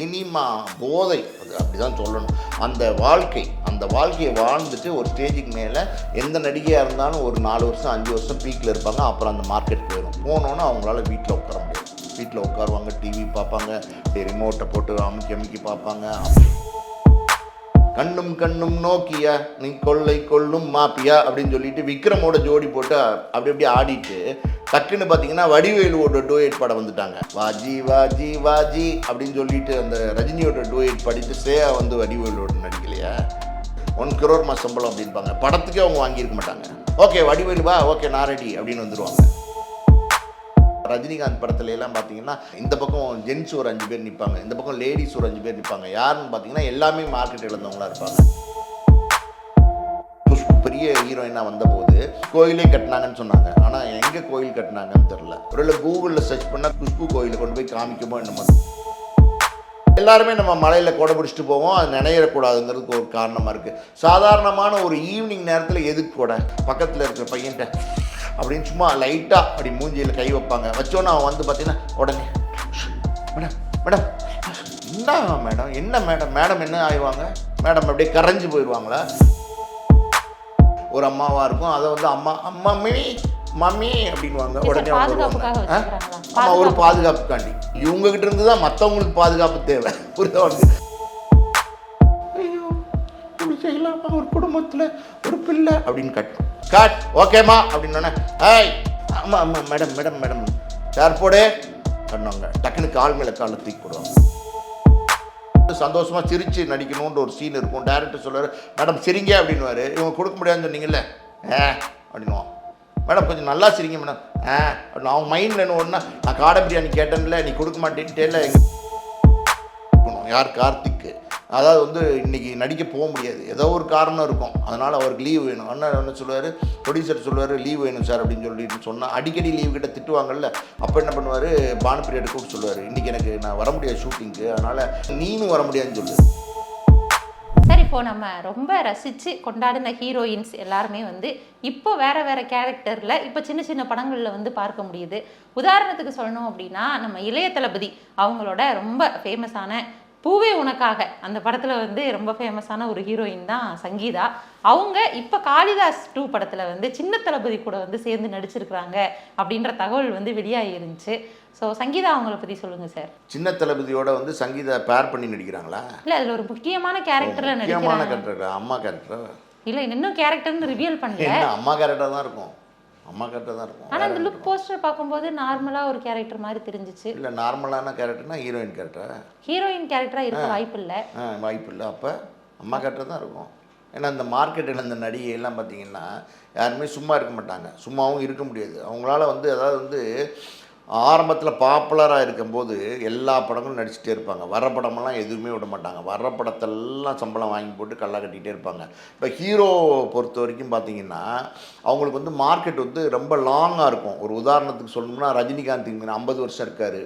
Cinema போதை அது அப்படிதான் சொல்லணும். அந்த வாழ்க்கை அந்த வாழ்க்கையை வாழ்ந்துட்டு ஒரு ஸ்டேஜுக்கு மேலே எந்த நடிகையாக இருந்தாலும் ஒரு நாலு வருஷம் அஞ்சு வருஷம் பீக்கில் இருப்பாங்க. அப்புறம் அந்த மார்க்கெட் போயிடும் போனோன்னே அவங்களால வீட்டில் உட்கார முடியும் வீட்டில் உட்காருவாங்க டிவி பார்ப்பாங்க ரிமோட்டை போட்டு அமுக்கி அமுக்கி பார்ப்பாங்க. கண்ணும் கண்ணும் நோக்கியா நீ கொள்ளை கொள்ளும் மாப்பியா அப்படின்னு சொல்லிட்டு விக்ரமோட ஜோடி போட்டு அப்படி அப்படி ஆடிட்டு டக்குன்னு பார்த்தீங்கன்னா வடிவேலுவோட டூயட் படம் வந்துட்டாங்க. வாஜி வாஜி வாஜி அப்படின்னு சொல்லிட்டு அந்த ரஜினியோட டூயட் படித்து சேயா வந்து வடிவேலுவோட நடிக்கலையா? ஒன் கிரோர் மா சம்பளம் அப்படின்பாங்க. படத்துக்கே அவங்க வாங்கியிருக்க மாட்டாங்க. ஓகே வடிவேலு வா ஓகே நாரடி அப்படின்னு வந்துடுவாங்க ரஜினிகாந்த் படத்துல எல்லாம் பார்த்தீங்கன்னா இந்த பக்கம் ஜென்ஸ் ஒரு அஞ்சு பேர் நிற்பாங்க இந்த பக்கம் லேடிஸ் ஒரு அஞ்சு பேர் நிற்பாங்க யாருன்னு பார்த்தீங்கன்னா எல்லாமே மார்க்கெட் இழந்தவங்களா இருப்பாங்க. குஷ்பு பெரிய ஹீரோயினாக வந்தபோது கோயிலே கட்டினாங்கன்னு சொன்னாங்க. ஆனால் எங்கே கோயில் கட்டினாங்கன்னு தெரில ஒருவேளை கூகுளில் சர்ச் பண்ணால் குஷ்பு கோயிலை கொண்டு போய் காமிக்குமோ என்னமோ எல்லாருமே நம்ம மலையில் கொடை பிடிச்சிட்டு போவோம். அது நினையக்கூடாதுங்கிறதுக்கு ஒரு காரணமாக இருக்குது சாதாரணமான ஒரு ஈவினிங் நேரத்தில் எதுக்கு கொடை? பக்கத்தில் இருக்கிற பையன்கிட்ட அப்படின்னு சும்மா லைட்டாக அப்படி மூஞ்சியில் கை வைப்பாங்க வச்சோன்னே அவன் வந்து பார்த்தீங்கன்னா உடனே மேடம் மேடம் என்ன மேடம் என்ன மேடம் மேடம் என்ன ஆயிடுவாங்க மேடம் அப்படியே கரைஞ்சு போயிடுவாங்களா ஒரு அம்மாவாக இருக்கும் அதை வந்து அம்மா அம்மா மம்மி மம்மி அப்படின்வாங்க உடனே அவங்க பாதுகாப்புக்காக வருவாங்க. ஆ? வச்சுக்கிறாங்களா? ஆமா ஒரு பாதுகாப்புக்காண்டி இவங்க கிட்ட இருந்து தான் மற்றவங்களுக்கு பாதுகாப்பு தேவை புரியுதா? செய்யலாமா ஒரு குடும்பத்தில் ஒரு பிள்ளை அப்படின்னு கட் கட் ஓகேம்மா அப்படின்னோடனே ஹாய் ஆமாம் ஆமாம் மேடம் மேடம் மேடம். சேர் போடு. பண்ணுவாங்க. டக்குனு கால் மேலே காலை தூக்கி போடுவாங்க. சந்தோஷமா சிரிச்சு நடிக்கணுன்ற ஒரு சீன் இருக்கும். டேரக்டர் சொல்லுவார் மேடம் சிரிங்க அப்படின்னுவாரு. இவங்க கொடுக்க முடியாதுன்னு சொன்னீங்கல்ல. ஏ அப்படின்னுவான். மேடம் கொஞ்சம் நல்லா சிரிங்க மேடம். ஆ அப்படின்னு அவங்க மைண்டில் என்ன ஒன்றா நான் காடை பிரியாணி கேட்டேன்ல நீ கொடுக்க எங்க இருக்கணும். யார் கார்த்திக்கு? அதாவது வந்து இன்றைக்கி நடிக்க போக முடியாது. ஏதோ ஒரு காரணம் இருக்கும். அதனால் அவருக்கு லீவ் வேணும். அண்ணன் என்ன சொல்லுவார் ப்ரொடியூசர் சொல்லுவார் லீவ் வேணும் சார் அப்படின்னு சொல்லிட்டு சொன்னால் அடிக்கடி லீவ் கிட்ட திட்டுவாங்கல்ல அப்போ என்ன பண்ணுவார்? பானுப்பிரியாட்ட கூப்பிட்டு சொல்லுவார் இன்றைக்கி எனக்கு நான் வர முடியாது ஷூட்டிங்க்கு அதனால் நீனும் வர முடியாதுன்னு சொல்லு. சார் இப்போ நம்ம ரொம்ப ரசித்து கொண்டாடின ஹீரோயின்ஸ் எல்லாருமே வந்து இப்போ வேற வேற கேரக்டரில் இப்போ சின்ன சின்ன படங்களில் வந்து பார்க்க முடியுது. உதாரணத்துக்கு சொல்லணும் அப்படின்னா நம்ம இளைய தளபதி அவங்களோட ரொம்ப ஃபேமஸான பூவே உனக்காக. அந்த படத்துல வந்து ரொம்ப ஃபேமஸான ஒரு ஹீரோயின் தான் சங்கீதா. அவங்க இப்போ காளிதாஸ் டூ படத்துல வந்து சின்ன தளபதி கூட வந்து சேர்ந்து நடிச்சிருக்கிறாங்க அப்படின்ற தகவல் வந்து வெளியாகி இருந்துச்சு ஸோ சங்கீதா அவங்கள பத்தி சொல்லுங்க சார் சின்ன தளபதியோட வந்து சங்கீதா பேர் பண்ணி நடிக்கிறாங்களா? இல்ல அதுல ஒரு முக்கியமான கேரக்டர்ல முக்கியமான நடிக்கிறாங்க. கேரக்டர் அம்மா கேரக்டர் இல்ல இன்னும் கேரக்டர்னு ரிவீல் பண்ணல. அம்மா கேரக்டர் தான் இருக்கும். அம்மா கேரக்டர் தான் இருக்கும். ஆனா அந்த லுக் போஸ்டர் பார்க்கும்போது நார்மலா ஒரு கேரக்டர் மாதிரி தெரிஞ்சுச்சு. இல்லை நார்மலான கேரக்டர்னா ஹீரோயின் கேரக்டர் ஹீரோயின் கேரக்டரா இருக்க வாய்ப்பு இல்ல. வாய்ப்பு இல்லை. அப்போ அம்மா கேரக்டர் தான் இருக்கும். ஏன்னா இந்த மார்க்கெட்டில் இந்த நடிகை எல்லாம் பார்த்தீங்கன்னா யாருமே சும்மா இருக்க மாட்டாங்க. சும்மாவும் இருக்க முடியாது. அவங்களால வந்து அதாவது வந்து ஆரம்பத்தில் பாப்புலராக இருக்கும்போது எல்லா படங்களும் நடிச்சுட்டே இருப்பாங்க. வர படமெல்லாம் எதுவுமே விட மாட்டாங்க. வர படத்தெல்லாம் சம்பளம் வாங்கி போட்டு கல்லா கட்டிகிட்டே இருப்பாங்க. இப்போ ஹீரோ பொறுத்த வரைக்கும் பார்த்தீங்கன்னா அவங்களுக்கு வந்து மார்க்கெட் வந்து ரொம்ப லாங்காக இருக்கும். ஒரு உதாரணத்துக்கு சொல்லணும்னா ரஜினிகாந்த் ஐம்பது வருஷம் இருக்கார்.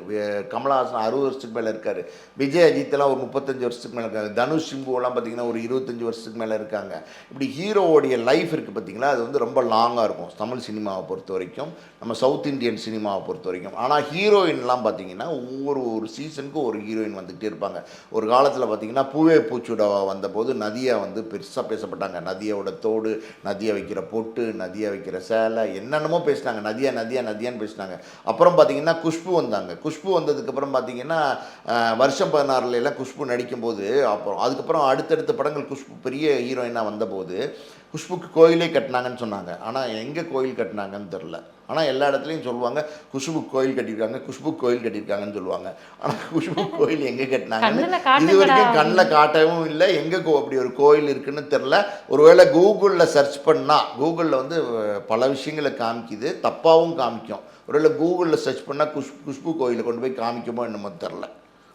கமலஹாசன் அறுபது வருஷத்துக்கு மேலே இருக்கார். விஜய் அஜித்லாம் ஒரு முப்பத்தஞ்சு வருஷத்துக்கு மேலே இருக்காங்க. தனுஷ் சிம்புவெல்லாம் பார்த்தீங்கன்னா ஒரு இருபத்தஞ்சு வருஷத்துக்கு மேலே இருக்காங்க. இப்படி ஹீரோவோடைய லைஃப் இருக்குது பார்த்தீங்கன்னா அது வந்து ரொம்ப லாங்காக இருக்கும். தமிழ் சினிமாவை பொறுத்த வரைக்கும் நம்ம சவுத் இந்தியன் சினிமாவை பொறுத்த வரைக்கும். ஆனால் ஹீரோயின்லாம் பார்த்தீங்கன்னா ஒவ்வொரு ஒரு சீசனுக்கும் ஒரு ஹீரோயின் வந்துகிட்டே இருப்பாங்க. ஒரு காலத்தில் பார்த்தீங்கன்னா பூவே பூச்சுட வந்தபோது நதியாக வந்து பெருசாக பேசப்பட்டாங்க. நதியோட தோடு நதியை வைக்கிற பொட்டு நதியை வைக்கிற சேலை என்னென்னமோ பேசினாங்க. நதியா நதியா நதியான்னு பேசினாங்க. அப்புறம் பார்த்தீங்கன்னா குஷ்பு வந்தாங்க. குஷ்பு வந்ததுக்கப்புறம் பார்த்தீங்கன்னா வருஷம் பதினாறுல எல்லாம் குஷ்பு நடிக்கும்போது அப்புறம் அதுக்கப்புறம் அடுத்தடுத்த படங்கள் குஷ்பு பெரிய ஹீரோயினாக வந்தபோது குஷ்புக்கு கோயிலே கட்டினாங்கன்னு சொன்னாங்க. ஆனால் எங்கே கோயில் கட்டினாங்கன்னு தெரில ஆனால் எல்லா இடத்துலையும் சொல்லுவாங்க குஷ்பு கோயில் கட்டியிருக்காங்க குஷ்பு கோயில் கட்டியிருக்காங்கன்னு சொல்லுவாங்க. ஆனால் குஷ்பு கோயில் எங்கே கட்டினாங்கன்னு இது வரைக்கும் கண்ணில் காட்டவும் இல்லை. எங்கே கோ அப்படி ஒரு கோயில் இருக்குன்னு தெரில ஒருவேளை கூகுளில் சர்ச் பண்ணால் கூகுளில் வந்து பல விஷயங்களை காமிக்குது. தப்பாகவும் காமிக்கும். ஒருவேளை கூகுளில் சர்ச் பண்ணால் குஷ் குஷ்பு கோயிலை கொண்டு போய் காமிக்குமோ என்னமோ தெரில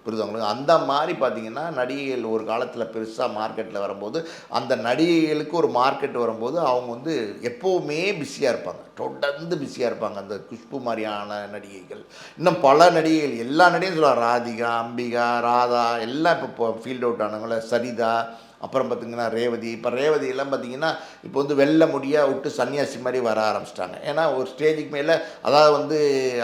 புரியுது உங்களுக்கு அந்த மாதிரி பார்த்தீங்கன்னா நடிகைகள் ஒரு காலத்தில் பெருசாக மார்க்கெட்டில் வரும்போது அந்த நடிகைகளுக்கு ஒரு மார்க்கெட் வரும்போது அவங்க வந்து எப்போவுமே பிஸியாக இருப்பாங்க. தொடர்ந்து பிஸியாக இருப்பாங்க. அந்த குஷ்பு மாதிரியான நடிகைகள். இன்னும் பல நடிகைகள். எல்லா நடிகையும் சொல்லலாம் ராதிகா அம்பிகா ராதா எல்லாம் இப்போ ஃபீல்ட் அவுட் ஆனவங்கள. சரிதா அப்புறம் பார்த்தீங்கன்னா ரேவதி. இப்போ ரேவதி எல்லாம் பார்த்தீங்கன்னா இப்போ வந்து வெள்ளை முடியாக விட்டு சன்னியாசி மாதிரி வர ஆரம்பிச்சிட்டாங்க. ஏன்னா ஒரு ஸ்டேஜுக்கு மேலே அதாவது வந்து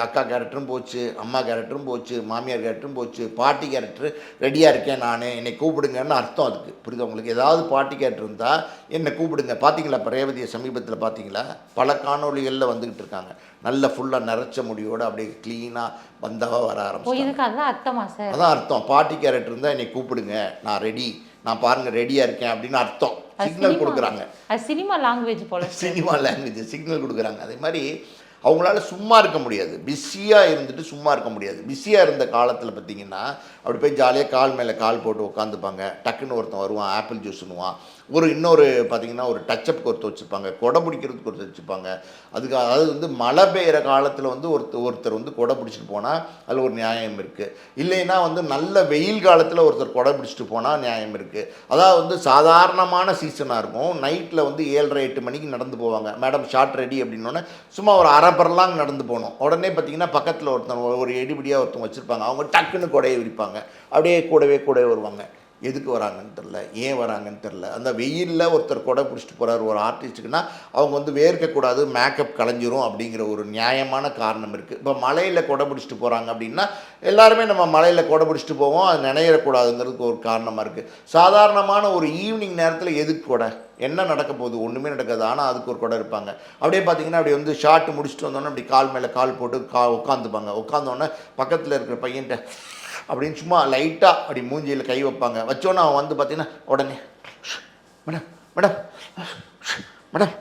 அக்கா கேரக்டரும் போச்சு அம்மா கேரக்டரும் போச்சு மாமியார் கேரக்டரும் போச்சு பாட்டி கேரக்டர் ரெடியாக இருக்கேன் நான் என்னை கூப்பிடுங்கன்னு அர்த்தம் அதுக்கு. புரியுது உங்களுக்கு? ஏதாவது பாட்டி கேரக்டர் இருந்தால் என்னை கூப்பிடுங்க. பார்த்தீங்களா இப்போ ரேவதியை சமீபத்தில் பார்த்தீங்களா பல காணொளிகளில் வந்துக்கிட்டு இருக்காங்க. நல்ல ஃபுல்லாக நிறைச்ச முடியோடு அப்படியே க்ளீனாக வந்தவா வர சார்? அதான் அர்த்தம். பாட்டி கேரக்டர் இருந்தால் என்னை கூப்பிடுங்க நான் ரெடி நான் பாருங்க ரெடியாக இருக்கேன் அப்படின்னு அர்த்தம். சிக்னல். கொடுக்குறாங்க. சினிமா லாங்குவேஜ் போல சினிமா லாங்குவேஜ் சிக்னல் கொடுக்குறாங்க. அதே மாதிரி அவங்களால சும்மா இருக்க முடியாது. பிஸியாக இருந்துட்டு சும்மா இருக்க முடியாது. பிஸியாக இருந்த காலத்தில் பார்த்தீங்கன்னா அப்படி போய் ஜாலியாக கால் மேலே கால் போட்டு உட்காந்துப்பாங்க. டக்குன்னு ஒருத்தன் வருவான் ஆப்பிள் ஜூஸ்னுவான் ஒரு இன்னொரு பார்த்தீங்கன்னா ஒரு டச்சப் ஒருத்தர் வச்சுருப்பாங்க கொடை பிடிக்கிறதுக்கு ஒருத்தர் வச்சுருப்பாங்க அதுக்கு அதாவது வந்து மழை பெய்கிற காலத்தில் வந்து ஒருத்தர் ஒருத்தர் வந்து கொடை பிடிச்சிட்டு போனால் அதில் ஒரு நியாயம் இருக்குது இல்லைன்னா வந்து நல்ல வெயில் காலத்தில் ஒருத்தர் கொடை பிடிச்சிட்டு போனால் நியாயம் இருக்குது அதாவது வந்து சாதாரணமான சீசனாக இருக்கும். நைட்டில் வந்து ஏழரை எட்டு மணிக்கு நடந்து போவாங்க. மேடம் ஷார்ட் ரெடி அப்படின்னோடனே சும்மா ஒரு அரை பரலாங் நடந்து போகணும். உடனே பார்த்தீங்கன்னா பக்கத்தில் ஒருத்தன் ஒரு எடிபடியாக ஒருத்தவங்க வச்சுருப்பாங்க. அவங்க டக்குன்னு கொடையை விரிப்பாங்க. அப்படியே கூடவே கூடவே வருவாங்க. எதுக்கு வராங்கன்னு தெரில ஏன் வராங்கன்னு தெரில. அந்த வெயிலில் ஒருத்தர் கொடை பிடிச்சிட்டு போகிறார் ஒரு ஆர்டிஸ்ட்டுக்குன்னா அவங்க வந்து வேர்க்கக்கூடாது மேக்கப் கலைஞ்சிரும் அப்படிங்கிற ஒரு நியாயமான காரணம் இருக்குது இப்போ மலையில் கொடை பிடிச்சிட்டு போகிறாங்க அப்படின்னா எல்லாருமே நம்ம மலையில் கொடை பிடிச்சிட்டு போவோம் அது நினையக்கூடாதுங்கிறதுக்கு ஒரு காரணமாக இருக்குது சாதாரணமான ஒரு ஈவினிங் நேரத்தில் எதுக்கு கொடை? என்ன நடக்க போகுது? ஒன்றுமே நடக்காது. ஆனால் அதுக்கு ஒரு கொடை இருப்பாங்க. அப்படியே பார்த்தீங்கன்னா அப்படி வந்து ஷார்ட் முடிச்சுட்டு வந்தோன்னே அப்படி கால் மேலே கால் போட்டு கா உட்காந்துப்பாங்க. உட்காந்தோன்னே பக்கத்தில் இருக்கிற பையன்கிட்ட அப்படின்னு சும்மா லைட்டாக அப்படி மூஞ்சியில் கை வைப்பாங்க. வச்சோன்னா அவன் வந்து பார்த்தீங்கன்னா உடனே மேடம் மேடம் மேடம்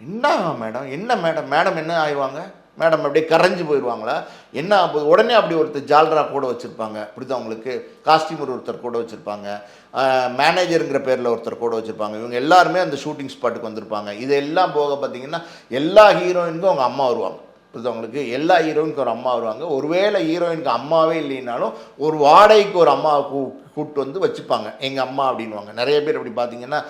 என்ன மேடம் என்ன மேடம் மேடம் என்ன ஆயிடுவாங்க? மேடம் அப்படியே கரைஞ்சு போயிடுவாங்களா? என்ன ஆகுது? உடனே அப்படி ஒருத்தர் ஜால்ரா கூட வச்சுருப்பாங்க. புரியுதா அவங்களுக்கு காஸ்டியூமர் ஒருத்தர் கூட வச்சுருப்பாங்க. மேனேஜருங்கிற பேரில் ஒருத்தர் கூட வச்சுருப்பாங்க. இவங்க எல்லாருமே அந்த ஷூட்டிங் ஸ்பாட்டுக்கு வந்திருப்பாங்க. இதெல்லாம் போக பார்த்தீங்கன்னா எல்லா ஹீரோயினுக்கும் அவங்க அம்மா வருவாங்க. ஒருத்தவங்களுக்கு எல்லா ஹீரோயினுக்கு ஒரு அம்மா வருவாங்க. ஒருவேளை ஹீரோயினுக்கு அம்மாவே இல்லைனாலும் ஒரு வாடகைக்கு ஒரு அம்மாவை கூ கூப்பிட்டு வந்து வச்சுப்பாங்க. எங்கள் அம்மா அப்படின்வாங்க நிறைய பேர் அப்படி பார்த்தீங்கன்னா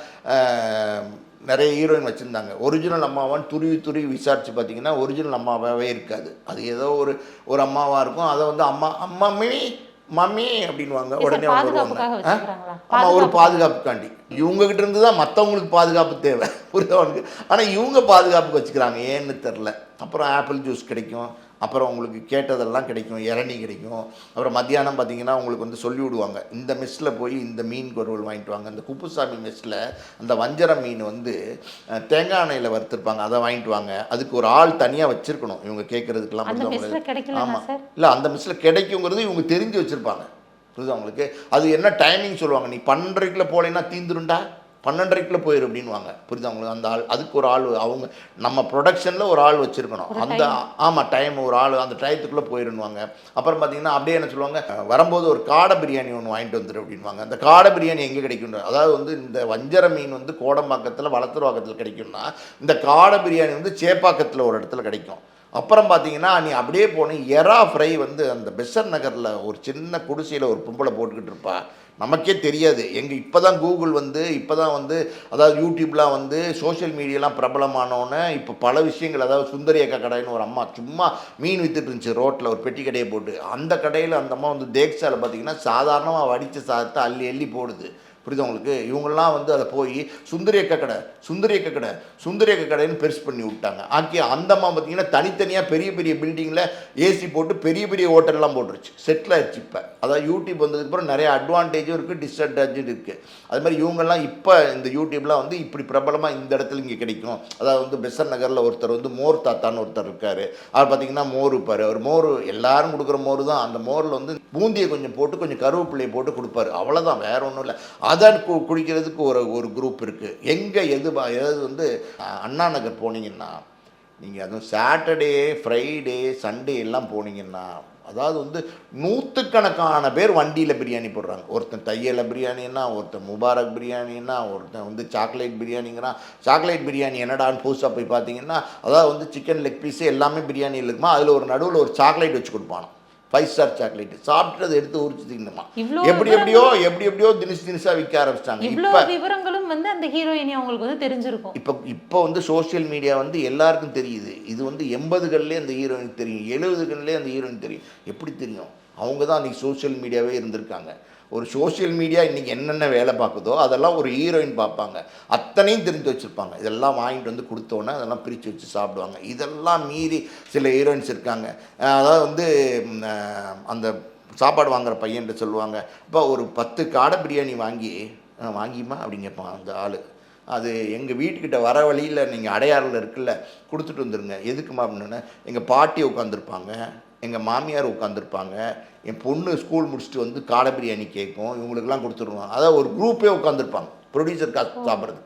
நிறைய ஹீரோயின் வச்சுருந்தாங்க. ஒரிஜினல் அம்மாவான்னு துருவி துருவி விசாரித்து பார்த்தீங்கன்னா ஒரிஜினல் அம்மாவாகவே இருக்காது. அது ஏதோ ஒரு ஒரு அம்மாவாக இருக்கும். அதை வந்து அம்மா அம்மா மினி மம்மி அப்படின்வாங்க உடனே அவங்க பாதுகாப்புக்காக வருவாங்க ஆ? வச்சுக்கிறாங்களா? ஆமா ஒரு பாதுகாப்புக்காண்டி. இவங்க கிட்ட இருந்து தான் மற்றவங்களுக்கு பாதுகாப்பு தேவை. புரியுதவனுக்கு ஆனால் இவங்க பாதுகாப்புக்கு வச்சுக்கிறாங்க ஏன்னு தெரில அப்புறம் ஆப்பிள் ஜூஸ் கிடைக்கும். அப்புறம் உங்களுக்கு கேட்டதெல்லாம் கிடைக்கும் இளநீ கிடைக்கும். அப்புறம் மத்தியானம் பார்த்தீங்கன்னா உங்களுக்கு வந்து சொல்லி விடுவாங்க. இந்த மெஸ்ஸில் போய் இந்த மீன் குருவல் வாங்கிட்டு வாங்க. அந்த குப்புசாமி மெஸ்ஸில் அந்த வஞ்சரம் மீன் வந்து தேங்காய் எண்ணெயில் வறுத்துருப்பாங்க. அதை வாங்கிட்டு வாங்க. அதுக்கு ஒரு ஆள் தனியாக வச்சிருக்கணும். இவங்க கேட்குறதுக்கெல்லாம் கிடைக்கலனா ஆமாம் இல்லை அந்த மிஸ்ஸில் கிடைக்குங்கிறது இவங்க தெரிஞ்சு வச்சுருப்பாங்க. புரியுதா உங்களுக்கு? அது என்ன டைமிங் சொல்லுவாங்க? நீ பன்னெண்டரைக்குள்ள போகலைன்னா தீந்துருண்டா பன்னெண்டரைக்குள்ள போயிரு அப்படின்வாங்க புரியுதா உங்களுக்கு? அந்த ஆள் அதுக்கு ஒரு ஆள் அவங்க நம்ம ப்ரொடக்ஷனில் ஒரு ஆள் வச்சுருக்கணும். அந்த ஆமாம் டைம் ஒரு ஆள் அந்த டயத்துக்குள்ளே போயிருன்னுவாங்க. அப்புறம் பார்த்தீங்கன்னா அப்படியே என்ன சொல்லுவாங்க வரும்போது ஒரு காடை பிரியாணி ஒன்று வாங்கிட்டு வந்துரு அப்படின்வாங்க அந்த காடை பிரியாணி எங்கே கிடைக்கும் அதாவது வந்து இந்த வஞ்சர மீன் வந்து கோடம்பாக்கத்தில் வளத்துருவாக்கத்தில் கிடைக்கும்னா இந்த காடை பிரியாணி வந்து சேப்பாக்கத்தில் ஒரு இடத்துல கிடைக்கும். அப்புறம் பார்த்தீங்கன்னா நீ அப்படியே போன எறா ஃப்ரை வந்து அந்த பெசர் நகரில் ஒரு சின்ன குடிசையில் ஒரு பொம்பளை போட்டுக்கிட்டு இருப்பா. நமக்கே தெரியாது. எங்கள் இப்போ தான் கூகுள் வந்து இப்போ தான் வந்து அதாவது யூடியூப்லாம் வந்து சோஷியல் மீடியாலாம் பிரபலமானோன்னே இப்போ பல விஷயங்கள் அதாவது சுந்தரி அக்கா கடைன்னு ஒரு அம்மா சும்மா மீன் வித்துட்டு இருந்துச்சு ரோட்டில் ஒரு பெட்டி கடையை போட்டு. அந்த கடையில் அந்த அம்மா வந்து தேக்ஸாவில் பார்த்தீங்கன்னா சாதாரணமாக வடித்த சாதத்தை அள்ளி அள்ளி போடுது. புரியுது உங்களுக்கு? இவங்கெல்லாம் வந்து அதை போய் சுந்தரியக்க கடை சுந்தரியக்க கடை சுந்தரியக்க கடைன்னு பெருசு பண்ணி விட்டாங்க. ஆக்கி அந்தம்மா பார்த்தீங்கன்னா தனித்தனியாக பெரிய பெரிய பில்டிங்கில் ஏசி போட்டு பெரிய பெரிய ஹோட்டல்லாம் போட்டுருச்சு. செட்டில் ஆயிடுச்சு இப்போ. அதாவது யூடியூப் வந்ததுக்கப்புறம் நிறைய அட்வான்டேஜும் இருக்குது டிஸ்அட்வான்டேஜும் இருக்குது அது மாதிரி இவங்கெல்லாம் இப்போ இந்த யூடியூப்லாம் வந்து இப்படி பிரபலமாக இந்த இடத்துல இங்கே கிடைக்கும். அதாவது வந்து பெசர் நகரில் ஒருத்தர் வந்து மோர் தாத்தான்னு ஒருத்தர் இருக்கார். அவர் பார்த்தீங்கன்னா மோர் இருப்பார் அவர் மோர் எல்லாரும் கொடுக்குற மோர் தான். அந்த மோரில் வந்து பூந்தியை கொஞ்சம் போட்டு கொஞ்சம் கருவேப்பிள்ளையை போட்டு கொடுப்பாரு. அவ்வளோதான் வேற ஒன்றும் இல்லை. அதை கு குடிக்கிறதுக்கு ஒரு ஒரு குரூப் இருக்குது எங்கே எது எதாவது வந்து அண்ணா நகர் போனீங்கன்னா நீங்கள் அதுவும் சாட்டர்டே ஃப்ரைடே சண்டே எல்லாம் போனீங்கன்னா அதாவது வந்து நூற்றுக்கணக்கான பேர் வண்டியில் பிரியாணி போடுறாங்க. ஒருத்தன் தையல பிரியாணின்னா ஒருத்தன் முபாரக் பிரியாணின்னா ஒருத்தன் வந்து சாக்லேட் பிரியாணிங்கிறான். சாக்லேட் பிரியாணி என்னடான்னு புதுசாக போய் பார்த்தீங்கன்னா அதாவது வந்து சிக்கன் லெக் பீஸு எல்லாமே பிரியாணியில் இருக்குமா? அதில் ஒரு நடுவில் ஒரு சாக்லேட் வச்சு கொடுப்பானோ ஃபைவ் ஸ்டார் சாக்லேட் சாப்பிட்டு அதை எடுத்து உரிச்சு இவ்ளோ எப்படி எப்படியோ எப்படி எப்படியோ தினிசு தினிசா விற்க ஆரம்பிச்சிட்டாங்க. இப்போ விவரங்களும் வந்து அந்த ஹீரோயினி அவங்களுக்கு வந்து தெரிஞ்சிருக்கும். இப்போ இப்போ வந்து சோஷியல் மீடியா வந்து எல்லாருக்கும் தெரியுது. இது வந்து எண்பதுகள்லேயே அந்த ஹீரோயின் தெரியும். எழுபதுகள்லேயே அந்த ஹீரோயின் தெரியும். எப்படி தெரியும்? அவங்க தான் அன்றைக்கி சோஷியல் மீடியாவே இருந்திருக்காங்க. ஒரு சோஷியல் மீடியா இன்றைக்கி என்னென்ன வேலை பார்க்குதோ அதெல்லாம் ஒரு ஹீரோயின் பார்ப்பாங்க. அத்தனையும் தெரிஞ்சு வச்சுருப்பாங்க. இதெல்லாம் வாங்கிட்டு வந்து கொடுத்தோன்னே அதெல்லாம் பிரித்து வச்சு சாப்பிடுவாங்க. இதெல்லாம் மீறி சில ஹீரோயின்ஸ் இருக்காங்க. அதாவது வந்து அந்த சாப்பாடு வாங்குற பையன்கிட்ட சொல்லுவாங்க இப்போ ஒரு பத்து காடை பிரியாணி வாங்கி வாங்கிமா அப்படின்னு கேட்பான் அந்த ஆள். அது எங்கள் வீட்டுக்கிட்ட வர வழியில் நீங்கள் அடையாறில் இருக்குல்ல கொடுத்துட்டு வந்துருங்க. எதுக்குமா அப்படின்னு எங்கள் பாட்டி உட்காந்துருப்பாங்க எங்கள் மாமியார் உட்காந்துருப்பாங்க என் பொண்ணு ஸ்கூல் முடிச்சுட்டு வந்து காடை பிரியாணி கேட்கும் இவங்களுக்கெல்லாம் கொடுத்துருவோம் அதாவது ஒரு குரூப்பே உட்காந்துருப்பாங்க ப்ரொடியூசர் காசு சாப்பிட்றது.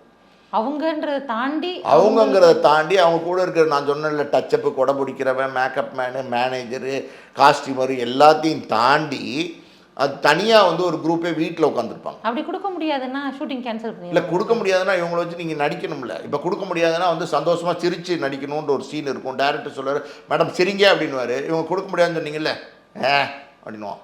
அவங்கன்றதை தாண்டி அவங்கங்கிறத தாண்டி அவங்க கூட இருக்கிற நான் சொன்னேன்ல டச்சப்பு கொடை பிடிக்கிறவன் மேக்கப் மேனு மேனேஜரு காஸ்டியூமரு எல்லாத்தையும் தாண்டி அது தனியாக வந்து ஒரு குரூப்பே வீட்டில் உட்காந்துருப்பாங்க அப்படி கொடுக்க முடியாதுன்னா ஷூட்டிங் கேன்சல் இல்லை பண்ணிடலாம் கொடுக்க முடியாதுன்னா இவங்களை வச்சு நீங்கள் நடிக்கணும்ல. இப்போ கொடுக்க முடியாதுன்னா வந்து சந்தோஷமாக சிரித்து நடிக்கணுன்ற ஒரு சீன் இருக்கும். டேரக்டர் சொல்லுவார் மேடம் சிரிங்க அப்படின்னுவார். இவங்க கொடுக்க முடியாதுன்னு சொன்னீங்கல்ல ஏ அப்படின்னுவான்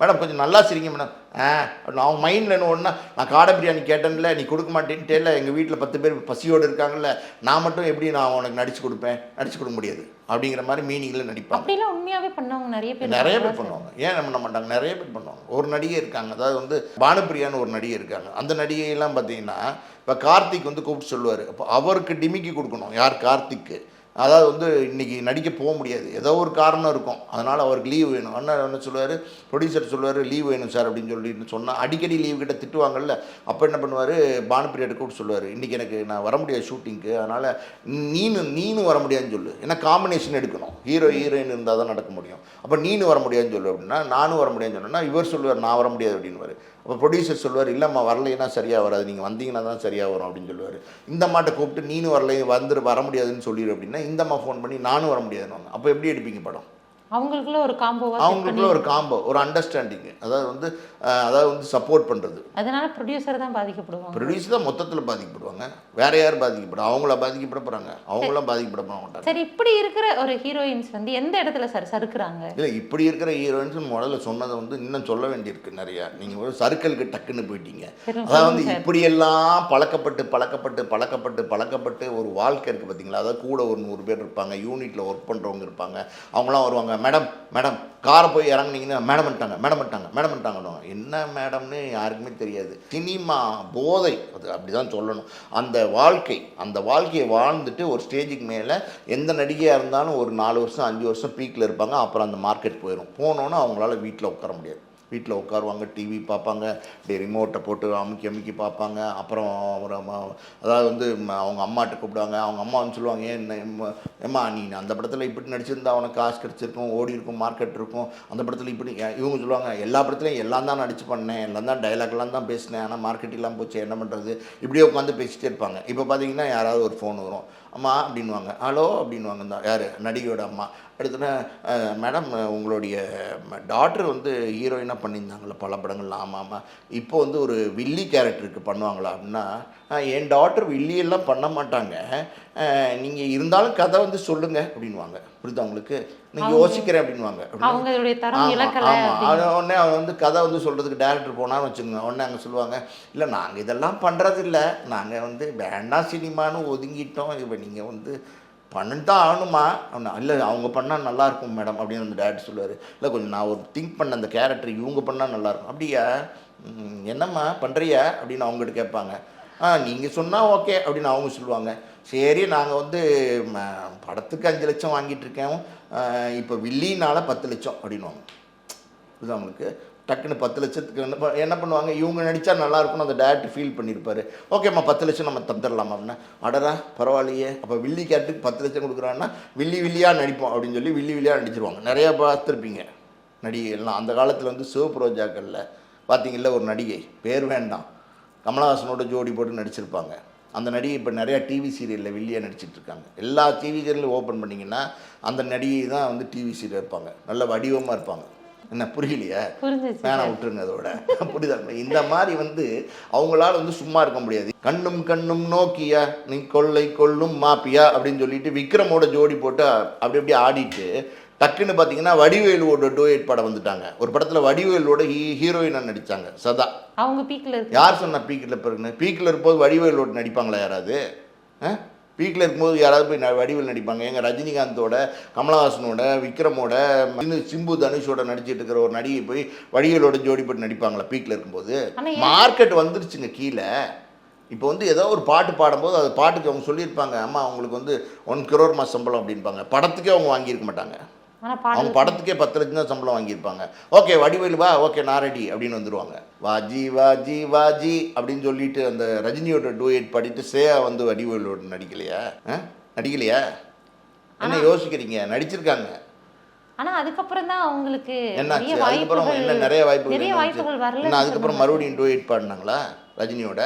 மேடம் கொஞ்சம் நல்லா சிரிங்க மேடம். ஆ அப்படின்னு அவன் மைண்டில் என்ன ஒன்றா நான் காடை பிரியாணி கேட்டேன்ல நீ கொடுக்க மாட்டேன்ட்டேல எங்கள் வீட்டில் பத்து பேர் பசியோடு இருக்காங்கல்ல நான் மட்டும் எப்படி நான் உனக்கு நடிச்சு கொடுப்பேன்? நடிச்சு கொடுக்க முடியாது. அப்படிங்கிற மாதிரி மீனிங்கில் நடிப்பாங்க. அப்படிலாம் உண்மையாவே பண்ணவங்க நிறைய பேர் நிறைய பேர். பண்ணுவாங்க. ஏன் பண்ண மாட்டாங்க? நிறைய பேர் பண்ணுவாங்க. ஒரு நடிகை இருக்காங்க அதாவது வந்து பானுப்பிரியான்னு ஒரு நடிகை இருக்காங்க. அந்த நடிகையெல்லாம் பார்த்தீங்கன்னா இப்போ கார்த்திக் வந்து கூப்பிட்டு சொல்லுவார். அப்போ அவருக்கு டிமிக்கி கொடுக்கணும். யார்? கார்த்திக்கு. அதாவது வந்து இன்னைக்கு நடிக்க போக முடியாது. ஏதோ ஒரு காரணம் இருக்கும். அதனால் அவருக்கு லீவ் வேணும். அண்ணன் என்ன சொல்லுவார்? ப்ரொடியூசர் சொல்லுவார் லீவ் வேணும் சார் அப்படின்னு சொல்லிட்டு சொன்னால் அடிக்கடி லீவ் கிட்ட திட்டுவாங்கல்ல. அப்போ என்ன பண்ணுவார்? பானுப்பிரியாட்ட கூட சொல்லுவார். இன்றைக்கி எனக்கு நான் வர முடியாது ஷூட்டிங்க்கு அதனால் நீனு நீனும் வர முடியாதுன்னு சொல்லு. ஏன்னா காம்பினேஷன் எடுக்கணும். ஹீரோ ஹீரோயின் இருந்தால் தான் நடக்க முடியும். அப்போ நீனு வர முடியாதுன்னு சொல்லு அப்படின்னா நானும் வர முடியாதுன்னு சொன்னேன்னா இவர் சொல்லுவார் நான் வர முடியாது அப்படின்னுவார் அப்போ ப்ரொடியூசர் சொல்லுவார் இல்லைம்மா வரலைன்னா சரியாக வராது. நீங்கள் வந்தீங்கன்னா தான் சரியாக வரும் அப்படின்னு சொல்லுவார். இந்த மாட்டை கூப்பிட்டு நீனும் வரலை வந்துட்டு வர முடியாதுன்னு சொல்லிடு அப்படின்னா இந்த அம்மா ஃபோன் பண்ணி நானும் வர முடியாதுன்னு அப்போ எப்படி எடுப்பீங்க படம்? அவங்களுக்குள்ள ஒரு set அவங்களுக்குள்ள ஒரு காம்போ ஒரு அண்டர்ஸ்டாண்டிங் அதாவது வந்து அதாவது வந்து சப்போர்ட் பண்ணுறது அதனால ப்ரொடியூசர் தான் பாதிக்கப்படுவாங்க. ப்ரொடியூசர் தான் மொத்தத்தில் பாதிக்கப்படுவாங்க. வேற யார் பாதிக்கப்படும்? அவங்கள பாதிக்கப்பட போகிறாங்க அவங்களாம் பாதிக்கப்பட போக மாட்டாங்க. சரி இப்படி இருக்கிற ஒரு ஹீரோயின்ஸ் வந்து எந்த இடத்துல சார் சறுக்குறாங்க? இல்லை இப்படி இருக்கிற ஹீரோயின்ஸ் முதல்ல சொன்னதை வந்து இன்னும் சொல்ல வேண்டியிருக்கு நிறையா. நீங்கள் ஒரு சர்க்கிளுக்கு டக்குன்னு போயிட்டீங்க. அதாவது வந்து. இப்படியெல்லாம் பழக்கப்பட்டு பழக்கப்பட்டு பழக்கப்பட்டு பழக்கப்பட்டு ஒரு வாழ்க்கை இருக்குது பார்த்தீங்களா அதாவது கூட ஒரு நூறு பேர் இருப்பாங்க யூனிட்டில் ஒர்க் பண்ணுறவங்க இருப்பாங்க. அவங்களாம் வருவாங்க மேடம் மேடம் காரை போய் இறங்குனீங்கன்னா மேடம் பண்ணிட்டாங்க மேடம் பண்ணிட்டாங்க மேடம் என்ன மேடம்னு யாருக்குமே தெரியாது. சினிமா போதை அது அப்படி தான் சொல்லணும். அந்த வாழ்க்கை அந்த வாழ்க்கையை வாழ்ந்துட்டு ஒரு ஸ்டேஜுக்கு மேலே எந்த நடிகையாக இருந்தாலும் ஒரு நாலு வருஷம் அஞ்சு வருஷம் பீக்கில் இருப்பாங்க. அப்புறம் அந்த மார்க்கெட் போயிடும் போனோன்னே அவங்களால வீட்டில் உட்கார முடியாது. வீட்டில் உட்காருவாங்க டிவி பார்ப்பாங்க இப்படி ரிமோட்டை போட்டு அமுக்கி அமுக்கி பார்ப்பாங்க. அப்புறம் ஒரு அதாவது வந்து ம- அவங்க அம்மாட்ட கூப்பிடுவாங்க. அவங்க அம்மா வந்து சொல்லுவாங்க ஏன் என்ன ஏம்மா நீ அந்த படத்தில் இப்படி நடிச்சிருந்தா அவனுக்கு காசு கிடச்சிருக்கும் ஓடி இருக்கும் மார்க்கெட் இருக்கும். அந்த படத்தில் இப்படி இவங்க சொல்லுவாங்க எல்லா படத்துலையும் எல்லாம் தான் நடிச்சு பண்ணேன் எல்லாம் தான் டைலாக்லாம் தான் பேசினேன். ஆனால் மார்க்கெட்டிங்லாம் போச்சு என்ன பண்ணுறது இப்படியே உட்காந்து பேசிகிட்டே இருப்பாங்க. இப்போ பார்த்தீங்கன்னா யாராவது ஒரு ஃபோன் வரும். அம்மா அப்படின்வாங்க ஹலோ அப்படின்வாங்க தான் யார்? நடிகையோட அம்மா. அடுத்தனா மேடம் உங்களுடைய டாக்டர் வந்து ஹீரோயினாக பண்ணியிருந்தாங்களே பல படங்கள்ல. ஆமாம் ஆமாம் இப்போ வந்து ஒரு வில்லி கேரக்டருக்கு பண்ணுவாங்களா அப்படின்னா என் டாக்டர் வில்லியெல்லாம் பண்ண மாட்டாங்க. நீங்கள் இருந்தாலும் கதை வந்து சொல்லுங்கள் அப்படின்வாங்க புரியுதா உங்களுக்கு? நீங்கள் யோசிக்கிறேன் அப்படின்வாங்க அவங்களுடைய தரம் ஆமா, இழக்கல ஆமா. அப்படின்னு. அது உடனே அவன் வந்து கதை வந்து சொல்கிறதுக்கு டேரக்டர் போனான்னு வச்சுக்கோங்க. உடனே அங்கே சொல்லுவாங்க இல்லை நாங்கள் இதெல்லாம் பண்ணுறதில்ல நாங்கள் வந்து வேண்டாம் சினிமான்னு ஒதுங்கிட்டோம். இப்போ நீங்கள் வந்து பண்ணிட்டு ஆகணுமா? அப்படின்னா இல்லை அவங்க பண்ணால் நல்லா இருக்கும் மேடம் அப்படின்னு அந்த டேரக்டர் சொல்லுவார். இல்லை கொஞ்சம் நான் ஒரு திங்க் பண்ண அந்த கேரக்டர் இவங்க பண்ணால் நல்லா இருக்கும். அப்படியா? என்னம்மா பண்ணுறியா அப்படின்னு அவங்ககிட்ட கேட்பாங்க. ஆ நீங்கள் சொன்னால் ஓகே அப்படின்னு அவங்க சொல்லுவாங்க. சரி நாங்கள் வந்து ம, படத்துக்கு அஞ்சு லட்சம் வாங்கிட்டு இருக்கேன் இப்போ வில்லினால பத்து லட்சம் அப்படின்வாங்க புரியுதா டக்குன்னு பத்து லட்சத்துக்கு என்ன என்ன பண்ணுவாங்க? இவங்க நடித்தா நல்லா அந்த டேரக்டர் ஃபீல் பண்ணியிருப்பாரு ஓகேம்மா பத்து லட்சம் நம்ம தந்துடலாமா அப்படின்னா அடரா பரவாயில்லையே. அப்போ வில்லி கேட்டுக்கு பத்து லட்சம் கொடுக்குறான்னா வில்லி வில்லியாக நடிப்போம் அப்படின்னு சொல்லி வில்லி வில்லியாக நடிச்சிருவாங்க. நிறையா பார்த்துருப்பீங்க நடிகைகள்லாம். அந்த காலத்தில் வந்து சிவப்பு ரோஜாக்களில் பார்த்தீங்கல்ல ஒரு நடிகை. பேர் வேண்டாம். கமலஹாசனோட ஜோடி போட்டு நடிச்சிருப்பாங்க. அந்த நடிகை இப்போ நிறையா டிவி சீரியலில் வில்லியாக நடிச்சிட்டு இருக்காங்க. எல்லா டிவி சீரியலும் ஓப்பன் பண்ணிங்கன்னா அந்த நடிகை தான் வந்து டிவி சீரியல் இருப்பாங்க. நல்ல வடிவமாக இருப்பாங்க. என்ன புரியலையா? வேணாம் விட்டுருங்க அதோட. புரியுதா? இந்த மாதிரி வந்து அவங்களால வந்து சும்மா இருக்க முடியாது. கண்ணும் கண்ணும் நோக்கியா நீ கொள்ளை கொள்ளும் மாப்பியா அப்படின்னு சொல்லிட்டு விக்ரமோட ஜோடி போட்டு அப்படி அப்படியே ஆடிட்டு டக்குன்னு பார்த்தீங்கன்னா வடிவேலுவோட டோயட் படம் வந்துட்டாங்க. ஒரு படத்தில் வடிவேலோட ஹீ ஹீரோயினாக நடித்தாங்க சதா. அவங்க இருக்கு. யார் சொன்னா பீக்கில் பிறகுன்னு? பீக்கில் இருக்கும்போது வடிவேலோட நடிப்பாங்களா யாராவது? பீக்கில் இருக்கும்போது யாராவது போய் வடிவில் நடிப்பாங்க. எங்கள் ரஜினிகாந்தோட கமலஹாசனோட விக்ரமோட சிம்பு தனுஷோட நடிச்சிட்டு இருக்கிற ஒரு நடிகை போய் வடிகளோட ஜோடி போட்டு நடிப்பாங்களா பீக்கில் இருக்கும்போது? மார்க்கெட் வந்துருச்சுங்க கீழே. இப்போ வந்து ஏதோ ஒரு பாட்டு பாடும்போது அது பாட்டுக்கு அவங்க சொல்லியிருப்பாங்க அம்மா அவங்களுக்கு வந்து ஒன் crore மாசம் சம்பளம் அப்படின்பாங்க. படத்துக்கே அவங்க வாங்கியிருக்க மாட்டாங்க. அவங்க படத்துக்கே பத்து லட்சம் தான் சம்பளம் வாங்கியிருப்பாங்க. ஓகே வடிவேலு வா ஓகே நான் ரெடி அப்படின்னு வந்துருவாங்க. வாஜி வாஜி வாஜி அப்படின்னு சொல்லிட்டு அந்த ரஜினியோட டூயட் பாடிட்டு சேயா வந்து வடிவேலோட நடிக்கலையா? நடிக்கலையா? என்ன யோசிக்கிறீங்க? நடிச்சிருக்காங்க. ஆனா அதுக்கப்புறம் தான் அவங்களுக்கு நிறைய அதுக்கப்புறம் என்ன நிறைய வாய்ப்புகள் நிறைய? வாய்ப்புகள் வரல என்ன அதுக்கப்புறம் மறுபடியும் டூயட் பாடினாங்களா ரஜினியோட?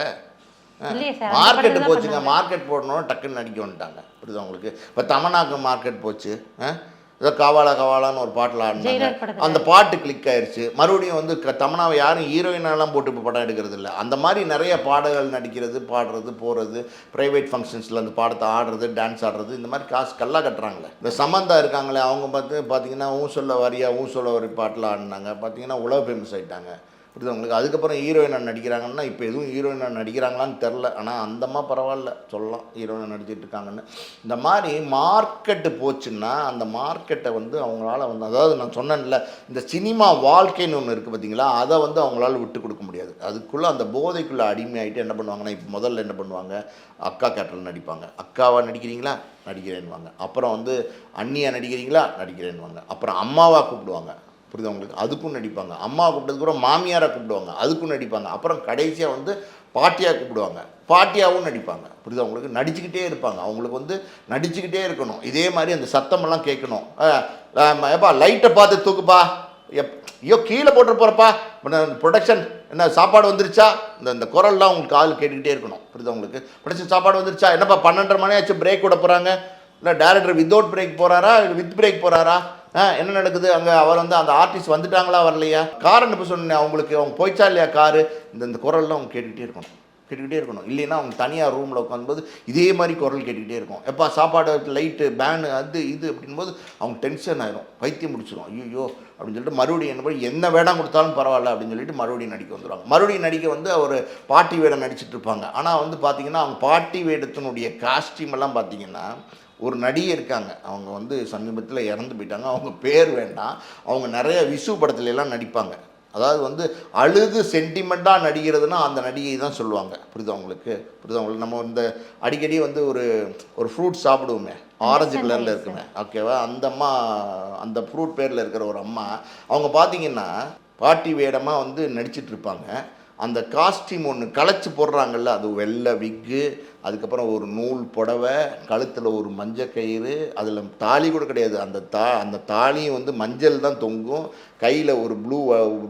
படத்துல போச்சுங்க. மார்க்கெட் போடணும் டக்குன்னு நடிக்க வந்துட்டாங்க. புரியுதா உங்களுக்கு? இப்போ தமனாக்கு மார்க்கெட் போச்சு. ஆ? ஏதோ கவாலா கவாலான்னு ஒரு பாட்டில் ஆடினாங்க. அந்த பாட்டு கிளிக் ஆயிருச்சு. மறுபடியும் வந்து க- தமன்னாவை யாரும் ஹீரோயினெல்லாம் போட்டு இப்போ படம் எடுக்கிறது இல்லை அந்த மாதிரி நிறைய பாடல்கள் நடிக்கிறது பாடுறது போகிறது ப்ரைவேட் ஃபங்க்ஷன்ஸில் அந்த பாடத்தை ஆடுறது டான்ஸ் ஆடுறது இந்த மாதிரி காசு கல்லா கட்டுறாங்களே. இந்த சமந்தா இருக்காங்களே அவங்க பார்த்து பார்த்தீங்கன்னா ஊ சொல்ல வரியா ஊ சொல்ல வரி பாட்டில் ஆடினாங்க. பார்த்தீங்கன்னா உலக ஃபேமஸ் ஆயிட்டாங்க. புரியுது உங்களுக்கு? அதுக்கப்புறம் ஹீரோயினாக நடிக்கிறாங்கன்னா இப்போ எதுவும் ஹீரோயினாக நடிக்கிறாங்களான்னு தெரில ஆனால் அந்தம்மா பரவாயில்ல. சொல்லலாம் ஹீரோயினாக நடிச்சிட்டு இருக்காங்கன்னு இந்த மாதிரி மார்க்கெட்டு போச்சுன்னா அந்த மார்க்கெட்டை வந்து அவங்களால வந்து அதாவது நான் சொன்னேன்ல இந்த சினிமா வாழ்க்கைன்னு ஒன்று இருக்குது பார்த்தீங்களா அதை வந்து அவங்களால விட்டு கொடுக்க முடியாது. அதுக்குள்ளே அந்த போதைக்குள்ளே அடிமையாயிட்டு என்ன பண்ணுவாங்கன்னா இப்போ முதல்ல என்ன பண்ணுவாங்க? அக்கா கேட்டல் நடிப்பாங்க. அக்காவாக நடிக்கிறீங்களா? நடிக்கிறேன்னுவாங்க. அப்புறம் வந்து அண்ணியா நடிக்கிறீங்களா? நடிக்கிறேன்னுவாங்க. அப்புறம் அம்மாவாக கூப்பிடுவாங்க. புரியுது உங்களுக்கு? அதுக்கும் நடிப்பாங்க. அம்மா கூப்பிட்டதுக்கப்புறம் மாமியாரை கூப்பிடுவாங்க. அதுக்கும் நடிப்பாங்க. அப்புறம் கடைசியாக வந்து பாட்டியாக கூப்பிடுவாங்க. பாட்டியாகவும் நடிப்பாங்க. புரியுது அவங்களுக்கு நடிச்சுக்கிட்டே இருப்பாங்க. அவங்களுக்கு வந்து நடிச்சுக்கிட்டே இருக்கணும். இதே மாதிரி அந்த சத்தமெல்லாம் கேட்கணும். ஏப்பா லைட்டை பார்த்து தூக்குப்பா. எப் ஐயோ கீழே போட்டு போகிறப்பா ப்ரொடக்ஷன் என்ன சாப்பாடு வந்துருச்சா? இந்த இந்த குரல்லாம் உங்களுக்கு கால் கேட்டுக்கிட்டே இருக்கணும். புரியுது உங்களுக்கு? ப்ரொடக்ஷன் சாப்பாடு வந்துருச்சா? என்னப்பா பன்னெண்டரை மணி ஆச்சு பிரேக் விட போகிறாங்க இல்லை டேரக்டர் வித்தவுட் பிரேக் போகிறாரா இல்லை வித் பிரேக் போகிறாரா என்ன நடக்குது? அங்கே அவர் வந்து அந்த ஆர்டிஸ்ட் வந்துட்டாங்களா வரலையா? கார் அனுப்ப சொன்னேன் அவங்களுக்கு அவங்க போயிச்சா இல்லையா காரு இந்த இந்த குரல்லாம் அவங்க கேட்டுக்கிட்டே இருக்கணும். கேட்டுக்கிட்டே இருக்கணும். இல்லைன்னா அவங்க தனியாக ரூமில் உட்காந்தும்போது இதே மாதிரி குரல் கேட்டுக்கிட்டே இருக்கும். எப்பா சாப்பாடு லைட்டு பேனு அது இது அப்படின்போது அவங்க டென்ஷன் ஆயிரும். பைத்தியம் முடிச்சிடும் ஐயோ அப்படின்னு சொல்லிட்டு மறுபடியும் என்ன பண்ணி என்ன வேடம் கொடுத்தாலும் பரவாயில்ல அப்படின்னு சொல்லிட்டு மறுபடியும் நடிக்க வந்துடுவாங்க மறுபடியும் நடிக்க வந்து அவர் பாட்டி வேடம் நடிச்சிட்டு இருப்பாங்க. ஆனால் வந்து பார்த்தீங்கன்னா அவங்க பாட்டி வேடத்தினுடைய காஸ்டியூம் எல்லாம் பார்த்தீங்கன்னா ஒரு நடிகை இருக்காங்க. அவங்க வந்து சமீபத்தில் இறந்து போயிட்டாங்க. அவங்க பேர் வேண்டாம். அவங்க நிறைய விசு படத்துல எல்லாம் நடிப்பாங்க. அதாவது வந்து அழுது சென்டிமெண்ட்டாக நடிக்கிறதுனா அந்த நடிகை தான் சொல்லுவாங்க. புரியுதா உங்களுக்கு? புரியுதா உங்களுக்கு? நம்ம இந்த அடிக்கடி வந்து ஒரு ஒரு ஃப்ரூட் சாப்பிடுவோமே. ஆரஞ்சு கலரில் இருக்குமே. ஓகேவா அந்த அம்மா அந்த ஃப்ரூட் பேரில் இருக்கிற ஒரு அம்மா அவங்க பார்த்தீங்கன்னா பாட்டி வேடமாக வந்து நடிச்சிட்டு இருப்பாங்க. அந்த காஸ்டியூம் ஒன்று களைச்சி போடுறாங்கல்ல அது வெள்ளை விக்கு அதுக்கப்புறம் ஒரு நூல் புடவை கழுத்தில் ஒரு மஞ்சள் கயிறு அதில் தாலி கூட கிடையாது. அந்த தா அந்த தாலியும் வந்து மஞ்சள் தான் தொங்கும். கையில் ஒரு ப்ளூ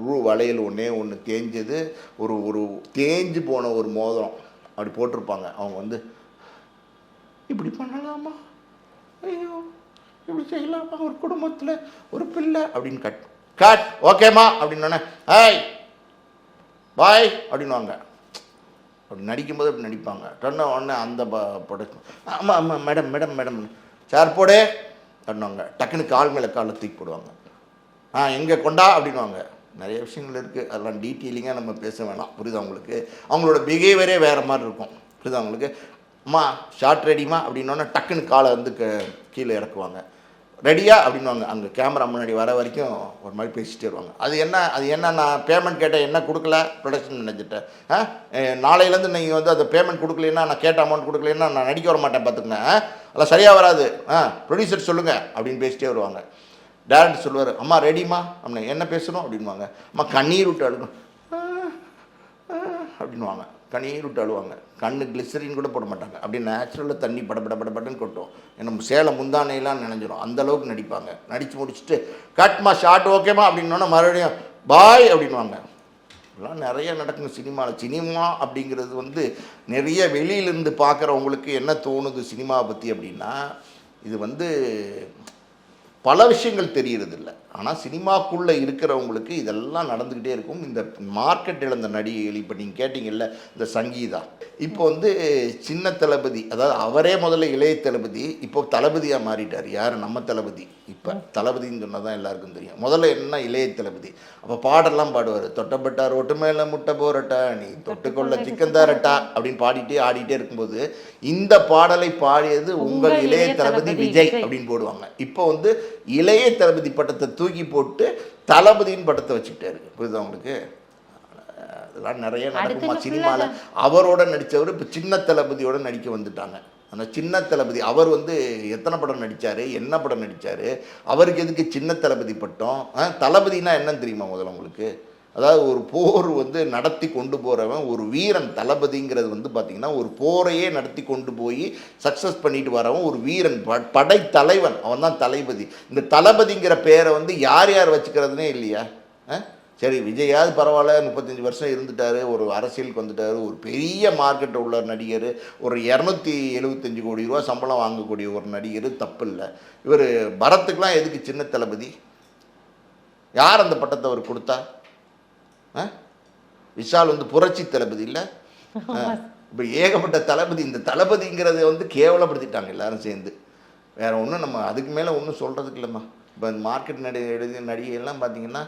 ப்ளூ வளையல் ஒன்றே ஒன்று தேஞ்சது. ஒரு ஒரு தேஞ்சு போன ஒரு மோதிரம் அப்படி போட்டிருப்பாங்க. அவங்க வந்து இப்படி பண்ணலாமா? ஐயோ இப்படி செய்யலாமா? ஒரு குடும்பத்தில் ஒரு பிள்ளை அப்படின்னு கட் கட் ஓகேம்மா அப்படின்னு ஆய் பாய் அப்படின்வாங்க அப்படி நடிக்கும்போது அப்படி நடிப்பாங்க. டொன்ன உடனே அந்த ப்ரொடக்ஷன் ஆமாம் ஆமாம் மேடம் மேடம் மேடம் சேர் போடே அப்படின்வாங்க டக்குன்னு கால் மேலே காலை தூக்கி போடுவாங்க. ஆ எங்கே கொண்டா? அப்படின்வாங்க நிறைய விஷயங்கள் இருக்குது அதெல்லாம் டீட்டெயிலிங்காக நம்ம பேச வேணாம். புரியுதா உங்களுக்கு? அவங்களோட பிஹேவியரே வேறு மாதிரி இருக்கும். புரியுதா உங்களுக்கு? அம்மா ஷார்ட் ரெடிமா அப்படின்னோடனே டக்குன்னு காலை வந்து க கீழே இறக்குவாங்க. ரெடியா அப்படின்வாங்க அங்கே கேமரா முன்னாடி வர வரைக்கும் ஒரு மாதிரி பேசிட்டே வருவாங்க அது என்ன அது என்ன நான் பேமெண்ட் கேட்டேன் என்ன கொடுக்கல? ப்ரொடக்ஷன் மேனேஜர்கிட்ட ஆ? நாளையிலேருந்து நீங்கள் வந்து அந்த பேமெண்ட் கொடுக்கலன்னா நான் கேட்ட அமௌண்ட் கொடுக்கலன்னா நான் நடிக்க வர மாட்டேன் பார்த்துக்கங்க. அதெல்லாம் சரியாக வராது. ஆ? ப்ரொடியூசர் சொல்லுங்கள் அப்படின்னு பேசிட்டே வருவாங்க. டேரக்டர் சொல்லுவார் அம்மா ரெடிம்மா அப்படின்னு என்ன பேசணும்? அப்படின்வாங்க அம்மா கண்ணீர் விட்டு அழுகும் அப்படின்வாங்க கண்ணீர் விட்டு அழுவாங்க. கண்ணு கிளிசரின் கூட போட மாட்டாங்க. அப்படியே நேச்சுரலாக தண்ணி பட பட பட படன்னு கொட்டும். நம்ம சேலை முந்தானையெல்லாம் நினைஞ்சிரும். அந்த அளவுக்கு நடிப்பாங்க. நடித்து முடிச்சுட்டு கட்மா ஷார்ட் ஓகேமா அப்படின்னோன்னா மறுபடியும் பாய் அப்படின்வாங்க இதெல்லாம் நிறைய நடக்கும் சினிமாவில் சினிமா அப்படிங்கிறது வந்து நிறைய வெளியிலேருந்து பார்க்குறவங்களுக்கு என்ன தோணுது சினிமாவை பற்றி அப்படின்னா இது வந்து பல விஷயங்கள் தெரியறதில்ல. ஆனால் சினிமாக்குள்ளே இருக்கிறவங்களுக்கு இதெல்லாம் நடந்துக்கிட்டே இருக்கும். இந்த மார்க்கெட் இழந்த நடிகைகள் இப்போ நீங்கள் கேட்டிங்கல்ல இந்த சங்கீதா. இப்போ வந்து சின்ன தளபதி அதாவது அவரே முதல்ல இளைய தளபதி இப்போ தளபதியாக மாறிட்டார். யார்? நம்ம தளபதி. இப்போ தளபதின்னு சொன்னால் தான் எல்லாருக்கும் தெரியும். முதல்ல என்ன இளைய தளபதி? அப்போ பாடெல்லாம் பாடுவார். தொட்டப்பட்டா ரோட்டு மேலே முட்டை போரட்டா நீ தொட்டுக்கொள்ள சிக்கன் தாரட்டா அப்படின்னு பாடிட்டே ஆடிட்டே இருக்கும்போது இந்த பாடலை பாடியது உங்கள் இளைய தளபதி விஜய். அப்படின்னு போடுவாங்க. இப்போ வந்து இளைய தளபதி பட்டத்தை தூக்கி போட்டு தளபதியின் பட்டத்தை வச்சுக்கிட்டாரு. புரியுதா உங்களுக்கு? அதெல்லாம் நிறைய நடக்குமா? சினிமாவில் அவரோட நடித்தவர் இப்போ சின்ன தளபதியோட நடிக்க வந்துட்டாங்க. அந்த சின்ன தளபதி அவர் வந்து எத்தனை படம் நடித்தார் என்ன படம் நடித்தார் அவருக்கு எதுக்கு சின்ன தளபதி பட்டம்? தளபதினா என்னன்னு தெரியுமா முதல்ல உங்களுக்கு? அதாவது ஒரு போர் வந்து நடத்தி கொண்டு போகிறவன் ஒரு வீரன் தளபதிங்கிறது வந்து பார்த்திங்கன்னா ஒரு போரையே நடத்தி கொண்டு போய் சக்ஸஸ் பண்ணிட்டு வரவன் ஒரு வீரன் ப- படை தலைவன் அவன் தான் தளபதி. இந்த தளபதிங்கிற பேரை வந்து யார் யார் வச்சுக்கிறதுனே இல்லையா? ஆ? சரி விஜயாவது பரவாயில்ல முப்பத்தஞ்சு வருஷம் இருந்துட்டாரு ஒரு அரசியலுக்கு வந்துட்டாரு ஒரு பெரிய மார்க்கெட்டில் உள்ள நடிகர் ஒரு இரநூத்தி எழுபத்தஞ்சு கோடி ரூபா சம்பளம் வாங்கக்கூடிய ஒரு நடிகர் தப்பு இல்லை இவர் பரத்துக்கெலாம் எதுக்கு சின்ன தளபதி? யார் அந்த பட்டத்தை அவர் கொடுத்தா? விஷால் வந்து புரட்சி தளபதி இல்லை? இப்போ ஏகப்பட்ட தளபதி இந்த தளபதிங்கிறத வந்து கேவலப்படுத்திட்டாங்க எல்லாரும் சேர்ந்து. வேற ஒன்றும் நம்ம அதுக்கு மேலே ஒன்றும் சொல்கிறதுக்கு இல்லைம்மா. இப்போ மார்க்கெட் நடி எழுதி நடிகையெல்லாம் பார்த்தீங்கன்னா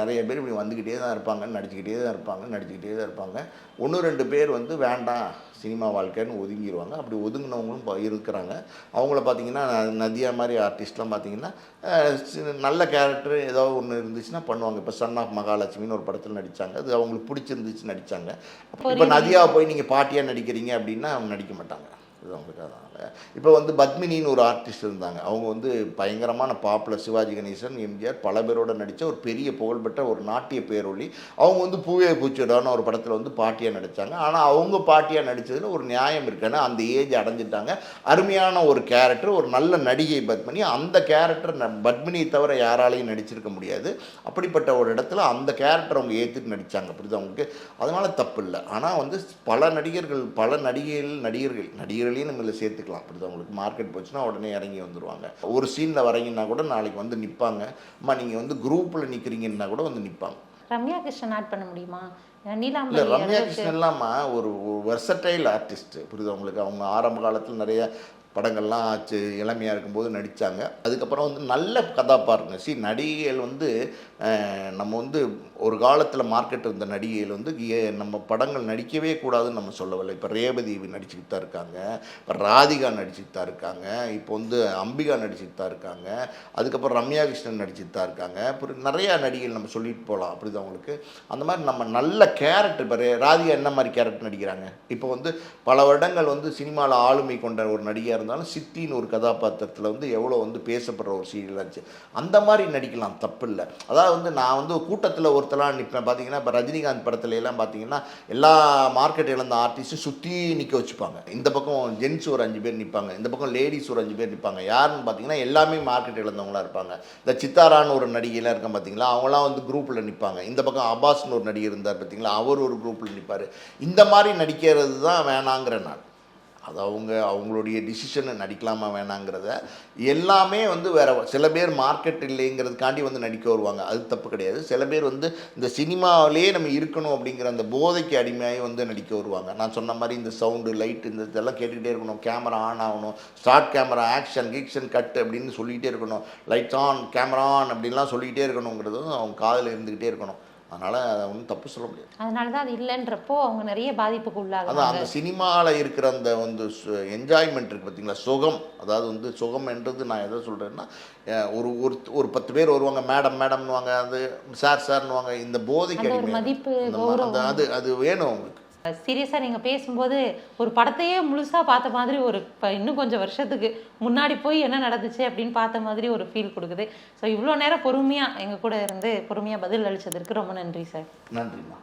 நிறைய பேர் இப்படி வந்துக்கிட்டே தான் இருப்பாங்க நடிச்சுக்கிட்டே தான் இருப்பாங்க நடிச்சுக்கிட்டே தான் இருப்பாங்க. ஒன்று ரெண்டு பேர் வந்து வேண்டாம். சினிமா வாழ்க்கைன்னு ஒதுங்கிடுவாங்க அப்படி ஒதுங்கினவங்களும் இருக்கிறாங்க. அவங்கள பார்த்தீங்கன்னா நதியா மாதிரி ஆர்டிஸ்ட்லாம் பார்த்தீங்கன்னா நல்ல கேரக்டர் ஏதோ ஒன்று இருந்துச்சுன்னா பண்ணுவாங்க. இப்போ சன் ஆஃப் மகாலட்சுமின்னு ஒரு படத்தில் நடித்தாங்க அது அவங்களுக்கு பிடிச்சிருந்துச்சு நடித்தாங்க இப்போ நதியாவை போய் நீங்கள் பாட்டியாக நடிக்கிறீங்க அப்படின்னா அவங்க நடிக்க மாட்டாங்க. இது அவங்களுக்கு அதனால் இப்போ வந்து பத்மினின்னு ஒரு ஆர்டிஸ்ட் இருந்தாங்க. அவங்க வந்து பயங்கரமான பாப்புலர் சிவாஜி கணேசன் எம்ஜிஆர் பல பேரோட நடித்த ஒரு பெரிய புகழ்பெற்ற ஒரு நாட்டிய பேரொழி அவங்க வந்து பூவே பூச்சிடான ஒரு படத்தில் வந்து பாட்டியாக நடித்தாங்க ஆனால் அவங்க பாட்டியாக நடித்ததில் ஒரு நியாயம் இருக்குன்னா அந்த ஏஜ் அடைஞ்சிட்டாங்க. அருமையான ஒரு கேரக்டர் ஒரு நல்ல நடிகை பத்மினி. அந்த கேரக்டர் பத்மினியை தவிர யாராலையும் நடிச்சிருக்க முடியாது. அப்படிப்பட்ட ஒரு இடத்துல அந்த கேரக்டர் அவங்க ஏற்றுட்டு நடித்தாங்க புரியுது அவங்களுக்கு அதனால் தப்பு இல்லை ஆனால் வந்து பல நடிகர்கள் பல நடிகைகள் நடிகர்கள் நடிகர்களையும் நம்ம இதில் சேர்த்துக்கலாம் புரியுது அவங்களுக்கு மார்க்கெட் போச்சுன்னா உடனே இறங்கி வந்துருவாங்க. ஒரு சீனில் வரீங்கன்னா கூட நாளைக்கு வந்து நிற்பாங்க அம்மா நீங்கள் வந்து குரூப்பில் நிற்கிறீங்கன்னா கூட வந்து நிற்பாங்க ரம்யா கிருஷ்ணன் ஆட் பண்ண முடியுமா? இல்லை ரம்யா கிருஷ்ணன் இல்லாம ஒரு வெர்சடைல் ஆர்டிஸ்ட் புரியுது உங்களுக்கு? அவங்க ஆரம்ப காலத்தில் நிறைய படங்கள்லாம் ஆச்சு இளமையாக இருக்கும்போது நடித்தாங்க அதுக்கப்புறம் வந்து நல்ல கதாபாத்திரம் சி நடிகைகள் வந்து நம்ம வந்து ஒரு காலத்தில் மார்க்கெட் இருந்த நடிகைகள் வந்து ஏ- நம்ம படங்கள் நடிக்கவே கூடாதுன்னு நம்ம சொல்லவில்லை. இப்போ ரேவதி நடிச்சுக்கிட்டு தான் இருக்காங்க. இப்போ ராதிகா நடிச்சுக்கிட்டு தான் இருக்காங்க. இப்போ வந்து அம்பிகா நடிச்சுக்கிட்டு தான் இருக்காங்க. அதுக்கப்புறம் ரம்யா கிருஷ்ணன் நடிச்சுட்டு தான் இருக்காங்க. அப்புறம் நிறையா நடிகைகள் நம்ம சொல்லிட்டு போகலாம். அப்படிதான் அவங்களுக்கு அந்த மாதிரி நம்ம நல்ல கேரக்டர் இப்போ ராதிகா என்ன மாதிரி கேரக்டர் நடிக்கிறாங்க? இப்போ வந்து பல வருடங்கள் வந்து சினிமாவில் ஆளுமை கொண்ட ஒரு நடிகையாக இருந்தாலும் சித்தின்னு ஒரு கதாபாத்திரத்தில் வந்து எவ்வளோ வந்து பேசப்படுற ஒரு சீரியல் இருந்துச்சு. அந்த மாதிரி நடிக்கலாம் தப்பு இல்லை அதாவது வந்து நான் வந்து கூட்டத்தில் ஒருத்தலாம் நிற்பேன் பார்த்தீங்கன்னா இப்போ ரஜினிகாந்த் படத்துல எல்லாம் பார்த்தீங்கன்னா எல்லா மார்க்கெட் இழந்த ஆர்டிஸ்ட்டும் சுற்றி நிற்க வச்சுப்பாங்க. இந்த பக்கம் ஜென்ஸ் ஒரு அஞ்சு பேர் நிற்பாங்க இந்த பக்கம் லேடிஸ் ஒரு அஞ்சு பேர் நிற்பாங்க யாருன்னு பார்த்தீங்கன்னா எல்லாமே மார்க்கெட் இழந்தவங்களா இருப்பாங்க. இந்த சித்தாரான்னு ஒரு நடிகைலாம் இருக்க பார்த்தீங்களா அவங்களாம் வந்து குரூப்பில் நிற்பாங்க இந்த பக்கம் அபாஸ்னு ஒரு நடிகர் இருந்தார் பார்த்தீங்களா அவர் ஒரு குரூப்பில் நிற்பார் இந்த மாதிரி நடிக்கிறது தான் வேணாங்கிற நான் அது அவங்க அவங்களுடைய டிசிஷனை நடிக்கலாமா வேணாங்கிறத எல்லாமே வந்து வேறு சில பேர் மார்க்கெட் இல்லைங்கிறதுக்காண்டி வந்து நடிக்க வருவாங்க. அது தப்பு கிடையாது. சில பேர் வந்து இந்த சினிமாவிலே நம்ம இருக்கணும் அப்படிங்கிற அந்த போதைக்கு அடிமையாகி வந்து நடிக்க வருவாங்க. நான் சொன்ன மாதிரி இந்த சவுண்டு லைட் இந்த இதெல்லாம் கேட்டுக்கிட்டே இருக்கணும். கேமரா ஆன் ஆகணும். ஸ்டார்ட் கேமரா ஆக்ஷன் கீக்ஷன் கட் அப்படின்னு சொல்லிக்கிட்டே இருக்கணும். லைட்ஸ் ஆன் கேமரா ஆன் அப்படின்லாம் சொல்லிக்கிட்டே இருக்கணுங்கிறது அவங்க காதில் இருந்துக்கிட்டே இருக்கணும். அதனால் அதை ஒன்றும் தப்பு சொல்ல முடியாது. அதனால தான் அது இல்லைன்றப்போ அவங்க நிறைய பாதிப்புக்கு அதான் உள்ளாகுறாங்க அந்த சினிமாவில் இருக்கிற அந்த வந்து என்ஜாய்மெண்ட் இருக்குது பார்த்தீங்களா சுகம். அதாவது வந்து சுகம் என்றது நான் எதை சொல்கிறேன்னா ஒரு ஒரு ஒரு பத்து பேர் வருவாங்க மேடம் மேடம்னுவாங்க அது சார் சார்னுவாங்க. இந்த போதைக்கு மதிப்பு அது அது வேணும் அவங்களுக்கு. சீரியஸாக நீங்கள் பேசும்போது ஒரு படத்தையே முழுசாக பார்த்த மாதிரி ஒரு இப்போ இன்னும் கொஞ்சம் வருஷத்துக்கு முன்னாடி போய் என்ன நடந்துச்சு அப்படின்னு பார்த்த மாதிரி ஒரு ஃபீல் கொடுக்குது. ஸோ இவ்வளோ நேரம் பொறுமையாக எங்கள் கூட இருந்து பொறுமையாக பதில் அளிச்சதற்கு ரொம்ப நன்றி சார் நன்றிம்மா.